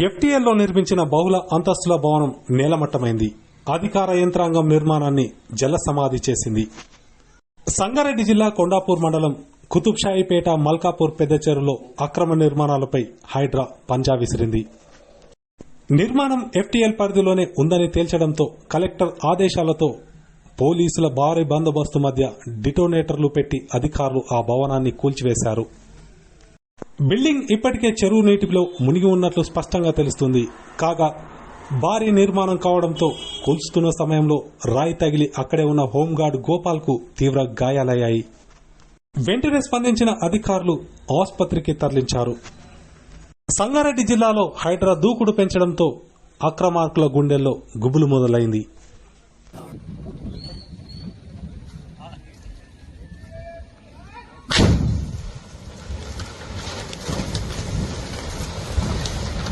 ఎఫ్టీఎల్లో నిర్మించిన బహుళ అంతస్తుల భవనం నేలమట్టమైంది. అధికార యంత్రాంగం నిర్మాణాన్ని జల సమాధి చేసింది. సంగారెడ్డి జిల్లా కొండాపూర్ మండలం కుతుబ్షాయిపేట మల్కాపూర్ పెద్ద చెరువులో అక్రమ నిర్మాణాలపై హైడ్రా పంజా విసిరింది. నిర్మాణం ఎఫ్టీఎల్ పరిధిలోనే ఉందని తేల్చడంతో కలెక్టర్ ఆదేశాలతో పోలీసుల భారీ బందోబస్తు మధ్య డిటోనేటర్లు పెట్టి అధికారులు ఆ భవనాన్ని కూల్చివేశారు. బిల్డింగ్ ఇప్పటికే చెరువు నీటిలో మునిగి ఉన్నట్లు స్పష్టంగా తెలుస్తుంది. కాగా భారీ నిర్మాణం కావడంతో కూల్చుతున్న సమయంలో రాయి తగిలి అక్కడే ఉన్న హోంగార్డ్ గోపాల్కు తీవ్ర గాయాలయ్యాయి. వెంటనే స్పందించిన అధికారులు ఆసుపత్రికి తరలించారు. సంగారెడ్డి జిల్లాలో హైడ్రా దూకుడు పెంచడంతో అక్రమార్కుల గుండెల్లో గుబులు మొదలైంది.